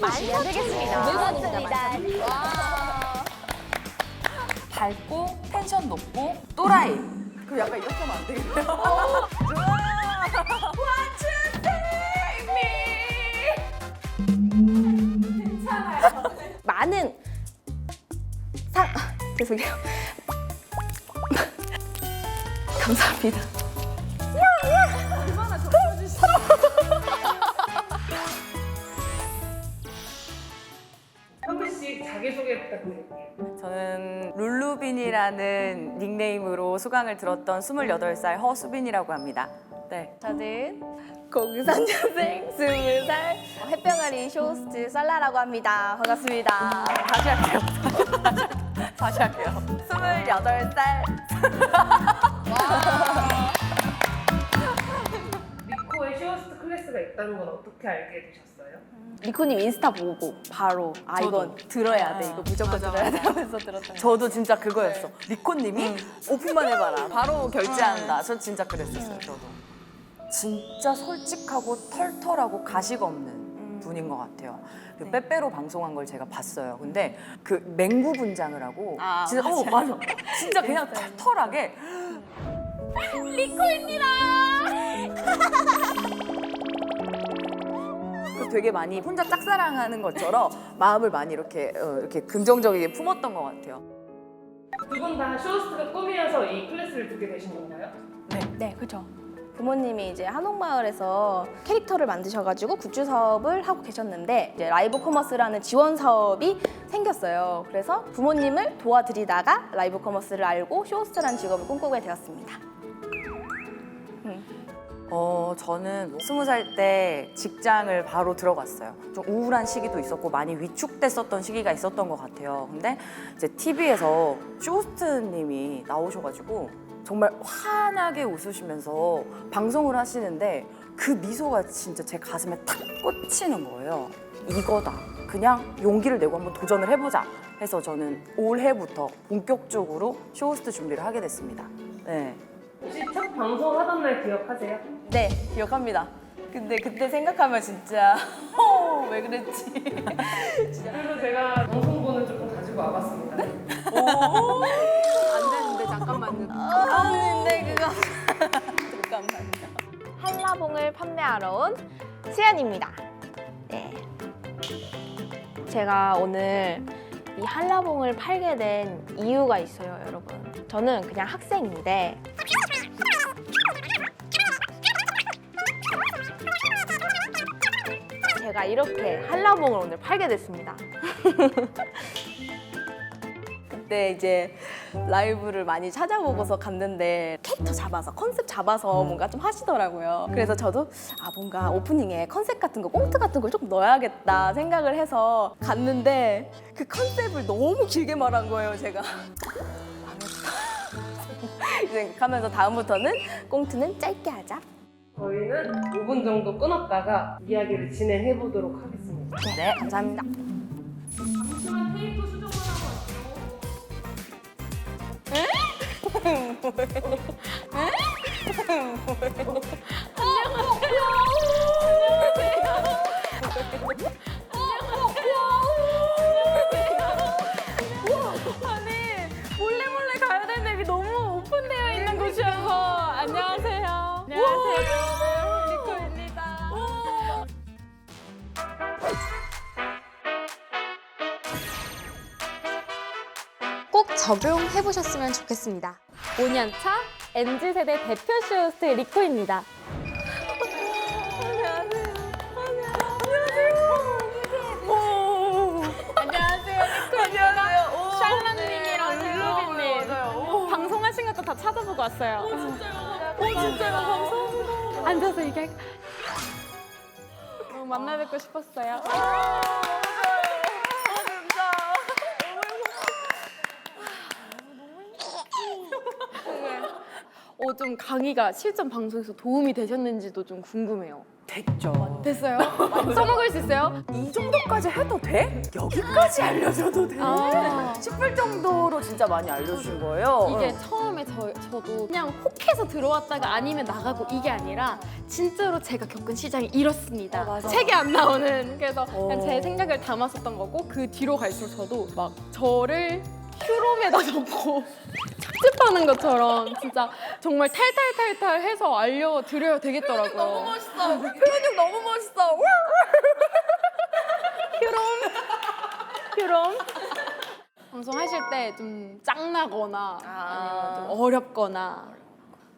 보시면 되겠습니다. 맞습니다. 밝고 텐션 높고 또라이. 그 약간 이렇게 하면 안 되겠네요. 많은 상 죄송해요. 감사합니다. 룰루빈이라는 닉네임으로 수강을 들었던 28살 허수빈이라고 합니다. 네. 저는 03년생 20살 햇병아리 쇼호스트 썰라라고 합니다. 반갑습니다. 다시 할게요. 다시 할게요. 28살. 클래스가 있다는 건 어떻게 알게 되셨어요? 리코님 인스타 보고 바로 아 저도. 이건 들어야 돼 이거 무조건 맞아, 들어야 돼 맞아. 하면서 들었던 거. 저도 진짜 그거였어. 리코님이 오픈만 해봐라. 바로 결제한다. 저 진짜 그랬었어요. 저도. 진짜 솔직하고 털털하고 가식 없는 분인 것 같아요. 그 빼빼로 방송한 걸 제가 봤어요. 근데 그 맹구 분장을 하고 아, 진짜 어 맞아. 진짜 그냥 털털하게 그 되게 많이 혼자 짝사랑하는 것처럼 마음을 많이 이렇게 어, 이렇게 긍정적이게 품었던 것 같아요. 두 분 다 쇼호스트가 꿈이어서 이 클래스를 듣게 되신 건가요? 네, 그렇죠. 부모님이 이제 한옥마을에서 캐릭터를 만드셔가지고 굿즈 사업을 하고 계셨는데 이제 라이브 커머스라는 지원 사업이 생겼어요. 그래서 부모님을 도와드리다가 라이브 커머스를 알고 쇼호스트라는 직업을 꿈꾸게 되었습니다. 어, 저는 스무 살 때 직장을 바로 들어갔어요. 좀 우울한 시기도 있었고 많이 위축됐었던 시기가 있었던 것 같아요. 근데 이제 TV에서 쇼스트님이 나오셔가지고 정말 환하게 웃으시면서 방송을 하시는데 그 미소가 진짜 제 가슴에 탁 꽂히는 거예요. 이거다. 그냥 용기를 내고 한번 도전을 해보자. 해서 저는 올해부터 본격적으로 쇼호스트 준비를 하게 됐습니다. 네. 혹시 첫 방송 하던 날 기억하세요? 네, 기억합니다. 근데 그때 생각하면 진짜 어, 왜 그랬지? 그래서 제가 방송본을 조금 가지고 와봤습니다. 안 되는데 잠깐만요. 아, 근데 그거 잠깐만요. 한라봉을 판매하러 온 수연입니다. 네. 제가 오늘 이 한라봉을 팔게 된 이유가 있어요, 여러분. 저는 그냥 학생인데 제가 이렇게 한라봉을 오늘 팔게 됐습니다. 그때 이제 라이브를 많이 찾아보고서 갔는데 캐릭터 잡아서 컨셉 잡아서 뭔가 좀 하시더라고요. 그래서 저도 아 뭔가 오프닝에 컨셉 같은 거 꽁트 같은 걸 조금 넣어야겠다 생각을 해서 갔는데 그 컨셉을 너무 길게 말한 거예요 제가. 망했다. 생각하면서 다음부터는 꽁트는 짧게 하자. 저희는 5분 정도 끊었다가 이야기를 진행해 보도록 하겠습니다. 네 감사합니다. 잠시만 테이프 수정을 하고 아니 적용해 보셨으면 좋겠습니다. 5년차 MZ세대 대표 쇼호스트 리코입니다. 안녕하세요. 리코입니다. 샬란님이랑 룰루비님 방송하신 것도 다 찾아보고 왔어요. 오 진짜요? 오 진짜요? 감사합니다. 앉아서 얘기할 너무 만나 뵙고 싶었어요. 좀 강의가 실전 방송에서 도움이 되셨는지도 좀 궁금해요. 됐죠. 됐어요? 써먹을 수 있어요? 이 정도까지 해도 돼? 여기까지 알려줘도 돼? 아. 싶을 정도로 진짜 많이 알려준 거예요. 이게 처음에 저, 저도 그냥 혹해서 들어왔다가 아니면 나가고 이게 아니라 진짜로 제가 겪은 시장이 이렇습니다. 어, 맞아. 책에 안 나오는 그래서 그냥 어. 제 생각을 담았었던 거고 그 뒤로 갈수록 저도 막 저를 휴롬에다 넣고 착즙하는 것처럼 진짜 정말 탈탈탈탈 해서 알려드려야 되겠더라고요. 너무 멋있어. 표현력 너무 멋있어. 휴롬 방송하실 때 좀 짱나거나 아 니면 좀 어렵거나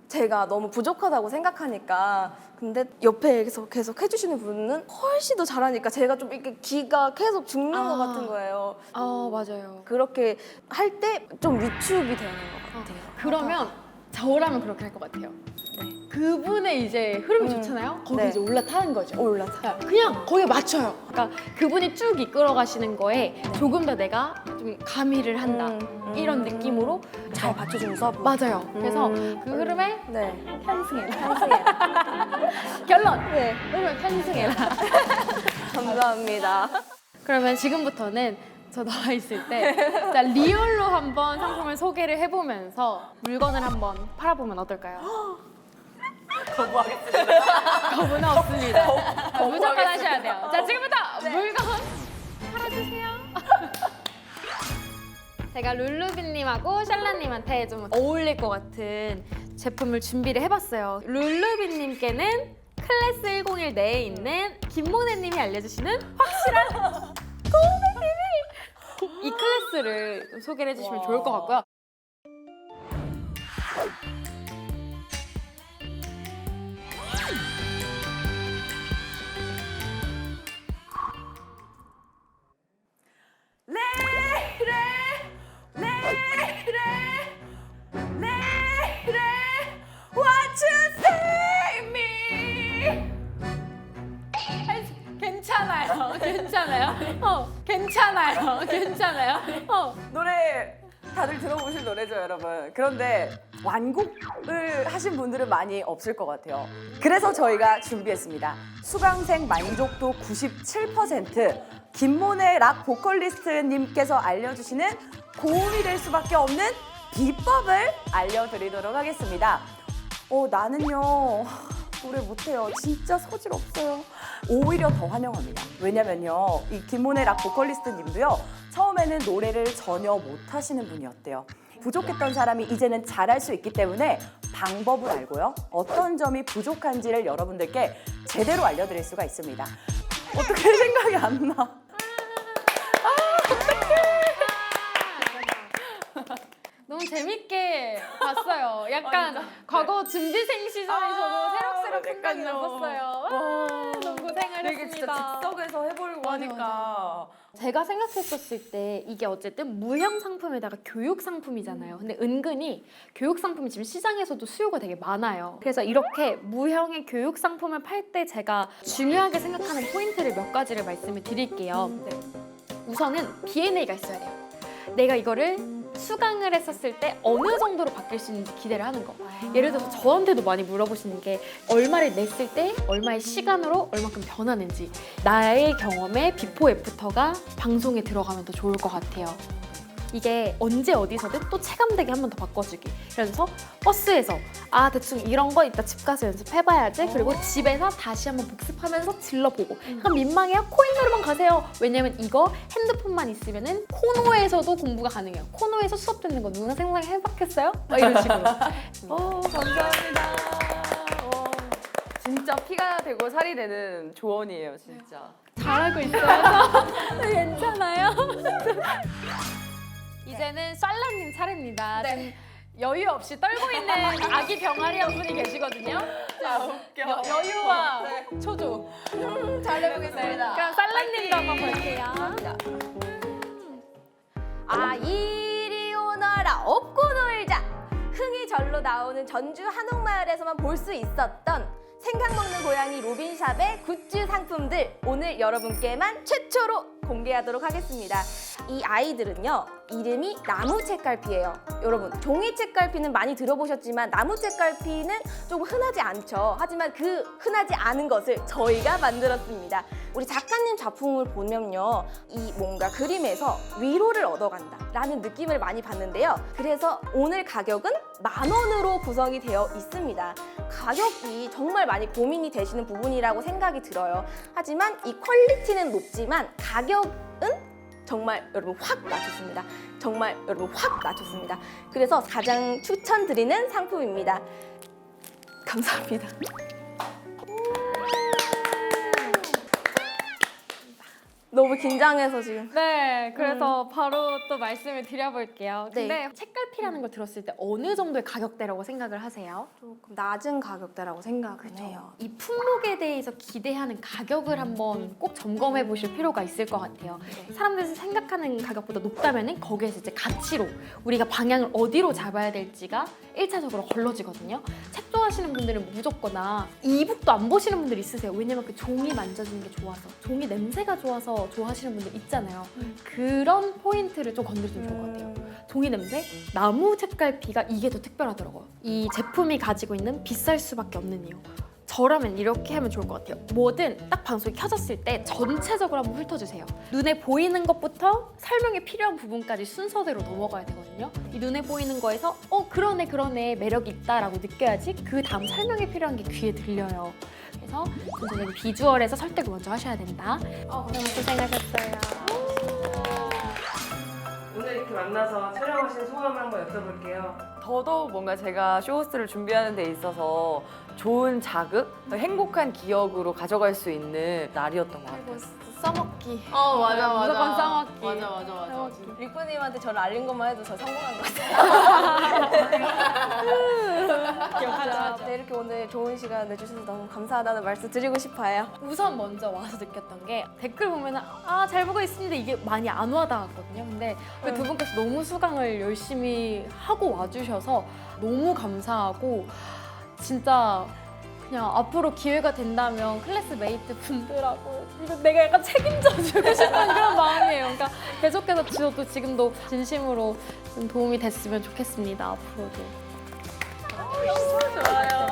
제가 너무 부족하다고 생각하니까 근데 옆에서 계속 해주시는 분은 훨씬 더 잘하니까 제가 좀 이렇게 기가 계속 죽는 아. 것 같은 거예요. 아 맞아요. 그렇게 할 때 좀 위축이 되는 것 같아요. 그러면 저라면 그렇게 할 것 같아요. 그분의 이제 흐름이 좋잖아요. 거기 네. 이제 올라타는 거죠. 올라타. 그냥 거기에 맞춰요. 그러니까 그분이 쭉 이끌어 가시는 거에 조금 더 내가 좀 가미를 한다. 음, 음. 이런 느낌으로 잘 받쳐주는 서브. 맞아요. 그래서 음. 그 흐름에 네. 편승해라. 한승해. 결론. 네. 흐름에 편승해라. 감사합니다. 그러면 지금부터는 저 나와 있을 때 자, 리얼로 한번 상품을 소개를 해보면서 물건을 한번 팔아보면 어떨까요? 거부하겠습니다. 거부는 없습니다. 무조건 하셔야 돼요. 자, 지금부터 물건 팔아주세요. 제가 룰루비님하고 샬라님한테 좀 어울릴 것 같은 제품을 준비를 해봤어요. 룰루비님께는 클래스 101 내에 있는 김모네님이 알려주시는 확실한 고우배님이 이 클래스를 좀 소개를 해주시면 좋을 것 같고요. 어, 괜찮아요. 괜찮아요. 어. 노래 다들 들어보실 노래죠, 여러분. 그런데 완곡을 하신 분들은 많이 없을 것 같아요. 그래서 저희가 준비했습니다. 수강생 만족도 97% 김모네 락 보컬리스트님께서 알려주시는 고음이 될 수밖에 없는 비법을 알려드리도록 하겠습니다. 어, 나는요. 노래 못해요. 진짜 소질 없어요. 오히려 더 환영합니다. 왜냐면요. 이 김모네 락 보컬리스트 님도요. 처음에는 노래를 전혀 못하시는 분이었대요. 부족했던 사람이 이제는 잘할 수 있기 때문에 방법을 알고요. 어떤 점이 부족한지를 여러분들께 제대로 알려드릴 수가 있습니다. 어떻게 생각이 안 나? 너무 재밌게 봤어요. 약간 과거 준비생 시절에 저도 새록새록 생각이 그러니까요. 났었어요. 와, 고생을 되게 진짜 했습니다. 즉석에서 해보려고 맞아, 하니까. 제가 생각했었을 때 이게 어쨌든 무형 상품에다가 교육 상품이잖아요. 근데 은근히 교육 상품이 지금 시장에서도 수요가 되게 많아요. 그래서 이렇게 무형의 교육 상품을 팔 때 제가 중요하게 생각하는 포인트를 몇 가지를 말씀을 드릴게요. 네. 우선은 DNA가 있어야 돼요. 내가 이거를 수강을 했었을 때 어느 정도로 바뀔 수 있는지 기대를 하는 거. 예를 들어서 저한테도 많이 물어보시는 게 얼마를 냈을 때 얼마의 시간으로 얼마큼 변하는지 나의 경험에 비포 애프터가 방송에 들어가면 더 좋을 것 같아요. 이게 언제 어디서든 또 체감되게 한 번 더 바꿔주기. 그래서 버스에서 아 대충 이런 거 이따 집 가서 연습해봐야지. 그리고 집에서 다시 한번 복습하면서 질러보고. 약간 민망해요? 코인으로만 가세요. 왜냐면 이거 핸드폰만 있으면은 코노에서도 공부가 가능해요. 코노에서 수업 듣는 거 누나 생각해봤겠어요? 막 이런 식으로. 어, 감사합니다. 어, 진짜 피가 되고 살이 되는 조언이에요, 진짜. 잘하고 있어요. 괜찮아요. 이제는 쌀라님 차례입니다. 지금 여유 없이 떨고 있는 아기 병아리 한 분이 계시거든요. 자, 여, 여유와 초조. 잘 해보겠습니다. 그럼 쌀라님도 한번 볼게요. 아 이리 오너라 업고 놀자 흥이 절로 나오는 전주 한옥마을에서만 볼 수 있었던 생강 먹는 고양이 로빈샵의 굿즈 상품들 오늘 여러분께만 최초로 공개하도록 하겠습니다 이 아이들은요 이름이 나무 책갈피예요. 여러분 종이 책갈피는 많이 들어보셨지만 나무 책갈피는 조금 흔하지 않죠. 하지만 그 흔하지 않은 것을 저희가 만들었습니다. 우리 작가님 작품을 보면요 이 뭔가 그림에서 위로를 얻어간다 라는 느낌을 많이 받는데요. 그래서 오늘 가격은 만 원으로 구성이 되어 있습니다. 가격이 정말 많이 고민이 되시는 부분이라고 생각이 들어요. 하지만 이 퀄리티는 높지만 가격 은 정말 여러분 확 낮췄습니다. 정말 여러분 확 낮췄습니다. 그래서 가장 추천드리는 상품입니다. 감사합니다. 너무 긴장해서 지금. 네, 그래서 바로 또 말씀을 드려볼게요. 네. 근데 책갈피라는 걸 들었을 때 어느 정도의 가격대라고 생각을 하세요? 조금 낮은 가격대라고 생각을 해요. 이 품목에 대해서 기대하는 가격을 한번 꼭 점검해 보실 필요가 있을 것 같아요. 사람들이 생각하는 가격보다 높다면 거기에서 이제 가치로 우리가 방향을 어디로 잡아야 될지가 1차적으로 걸러지거든요. 책 좋아하시는 분들은 무조건나 이북도 안 보시는 분들 있으세요. 왜냐면 그 종이 만져지는 게 좋아서 종이 냄새가 좋아서 좋아하시는 분들 있잖아요. 그런 포인트를 좀 건드리면 좋을 것 같아요. 종이 냄새, 나무 책갈피가 이게 더 특별하더라고요. 이 제품이 가지고 있는 비쌀 수밖에 없는 이유. 저라면 이렇게 하면 좋을 것 같아요. 뭐든 딱 방송이 켜졌을 때 전체적으로 한번 훑어주세요. 눈에 보이는 것부터 설명이 필요한 부분까지 순서대로 넘어가야 되거든요. 이 눈에 보이는 거에서 어 그러네 그러네 매력 있다라고 느껴야지 그 다음 설명이 필요한 게 귀에 들려요. 그래서 선생님 비주얼에서 설득을 먼저 하셔야 된다. 어, 너무 고생하셨어요. 이렇게 만나서 촬영하신 소감을 한번 여쭤볼게요. 더더욱 뭔가 제가 쇼호스를 준비하는 데 있어서 좋은 자극, 행복한 기억으로 가져갈 수 있는 날이었던 것 같아요. 써먹기. 어 맞아 맞아. 무조건 써먹기. 맞아 맞아 맞아. 써먹기. 리꾸님한테 저를 알린 것만 해도 저 성공한 것 같아요. 기억하자. 네, 이렇게 오늘 좋은 시간 내주셔서 너무 감사하다는 말씀 드리고 싶어요. 우선 먼저 와서 느꼈던 게 댓글 보면은 아잘 보고 있습니다 이게 많이 안 와닿았거든요. 근데 그두 분께서 너무 수강을 열심히 하고 와주셔서 너무 감사하고 진짜 그냥 앞으로 기회가 된다면 클래스메이트 분들하고 내가 약간 책임져 주고 싶은 그런 마음이에요. 그러니까 계속해서 저도 지금도 진심으로 좀 도움이 됐으면 좋겠습니다. 앞으로도. 좋아요.